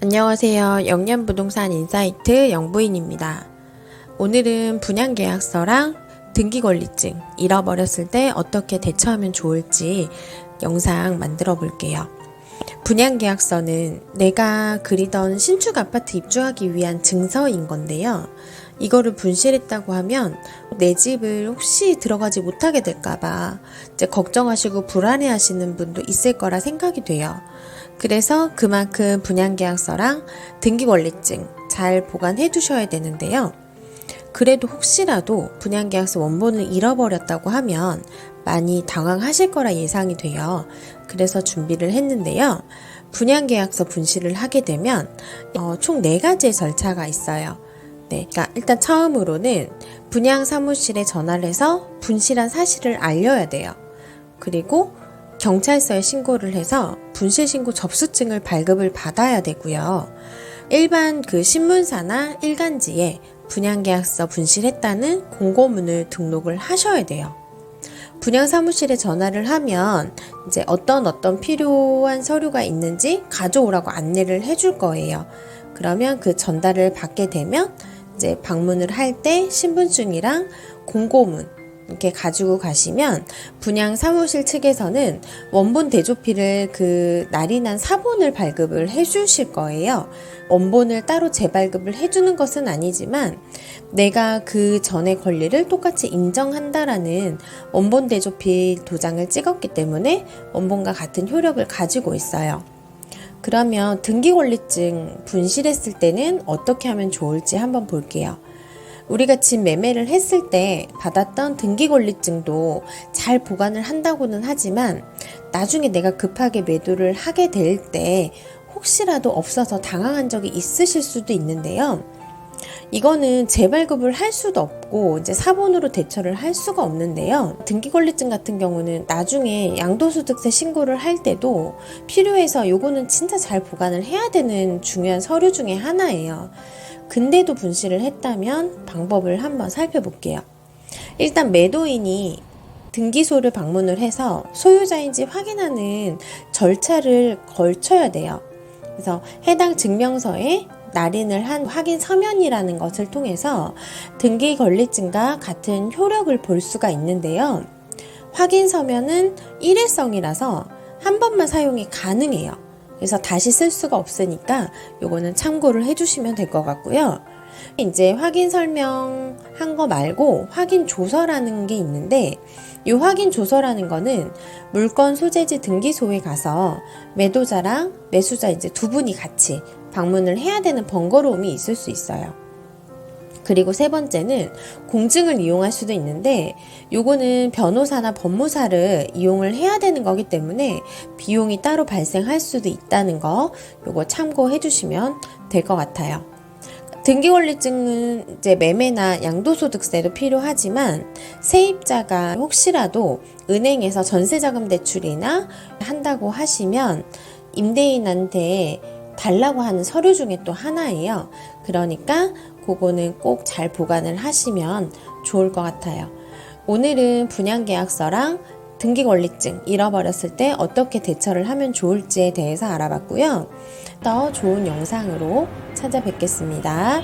안녕하세요. 영년부동산 인사이트 영부인입니다. 오늘은 분양계약서랑 등기권리증 잃어버렸을 때 어떻게 대처하면 좋을지 영상 만들어 볼게요. 분양계약서는 내가 그리던 신축 아파트 입주하기 위한 증서인 건데요. 이거를 분실했다고 하면 내 집을 혹시 들어가지 못하게 될까봐 걱정하시고 불안해하시는 분도 있을 거라 생각이 돼요. 그래서 그만큼 분양계약서랑 등기권리증 잘 보관해 두셔야 되는데요. 그래도 혹시라도 분양계약서 원본을 잃어버렸다고 하면 많이 당황하실 거라 예상이 돼요. 그래서 준비를 했는데요. 분양계약서 분실을 하게 되면 어, 총 4가지의 절차가 있어요. 네, 그러니까 일단 처음으로는 분양 사무실에 전화를 해서 분실한 사실을 알려야 돼요. 그리고 경찰서에 신고를 해서 분실 신고 접수증을 발급을 받아야 되고요. 일반 그 신문사나 일간지에 분양계약서 분실했다는 공고문을 등록을 하셔야 돼요. 분양 사무실에 전화를 하면 이제 어떤 어떤 필요한 서류가 있는지 가져오라고 안내를 해줄 거예요. 그러면 그 전달을 받게 되면 이제 방문을 할 때 신분증이랑 공고문 이렇게 가지고 가시면 분양 사무실 측에서는 원본 대조피를 그 날인한 사본을 발급을 해 주실 거예요. 원본을 따로 재발급을 해주는 것은 아니지만 내가 그 전의 권리를 똑같이 인정한다라는 원본 대조피 도장을 찍었기 때문에 원본과 같은 효력을 가지고 있어요. 그러면 등기권리증 분실했을 때는 어떻게 하면 좋을지 한번 볼게요. 우리가 집 매매를 했을 때 받았던 등기권리증도 잘 보관을 한다고는 하지만 나중에 내가 급하게 매도를 하게 될 때 혹시라도 없어서 당황한 적이 있으실 수도 있는데요. 이거는 재발급을 할 수도 없고 이제 사본으로 대처를 할 수가 없는데요. 등기권리증 같은 경우는 나중에 양도소득세 신고를 할 때도 필요해서 요거는 진짜 잘 보관을 해야 되는 중요한 서류 중에 하나예요. 근데도 분실을 했다면 방법을 한번 살펴볼게요. 일단 매도인이 등기소를 방문을 해서 소유자인지 확인하는 절차를 걸쳐야 돼요. 그래서 해당 증명서에 날인을 한 확인 서면이라는 것을 통해서 등기 권리증과 같은 효력을 볼 수가 있는데요. 확인 서면은 일회성이라서 한 번만 사용이 가능해요. 그래서 다시 쓸 수가 없으니까 요거는 참고를 해주시면 될 것 같고요. 이제 확인 설명한 거 말고 확인 조서라는 게 있는데 이 확인 조서라는 거는 물건 소재지 등기소에 가서 매도자랑 매수자 이제 두 분이 같이 방문을 해야 되는 번거로움이 있을 수 있어요. 그리고 세 번째는 공증을 이용할 수도 있는데 요거는 변호사나 법무사를 이용을 해야 되는 거기 때문에 비용이 따로 발생할 수도 있다는 거 요거 참고해 주시면 될 것 같아요. 등기권리증은 이제 매매나 양도소득세도 필요하지만 세입자가 혹시라도 은행에서 전세자금 대출이나 한다고 하시면 임대인한테 달라고 하는 서류 중에 또 하나예요. 그러니까 그거는 꼭 잘 보관을 하시면 좋을 것 같아요. 오늘은 분양계약서랑 등기권리증 잃어버렸을 때 어떻게 대처를 하면 좋을지에 대해서 알아봤고요. 더 좋은 영상으로 찾아뵙겠습니다.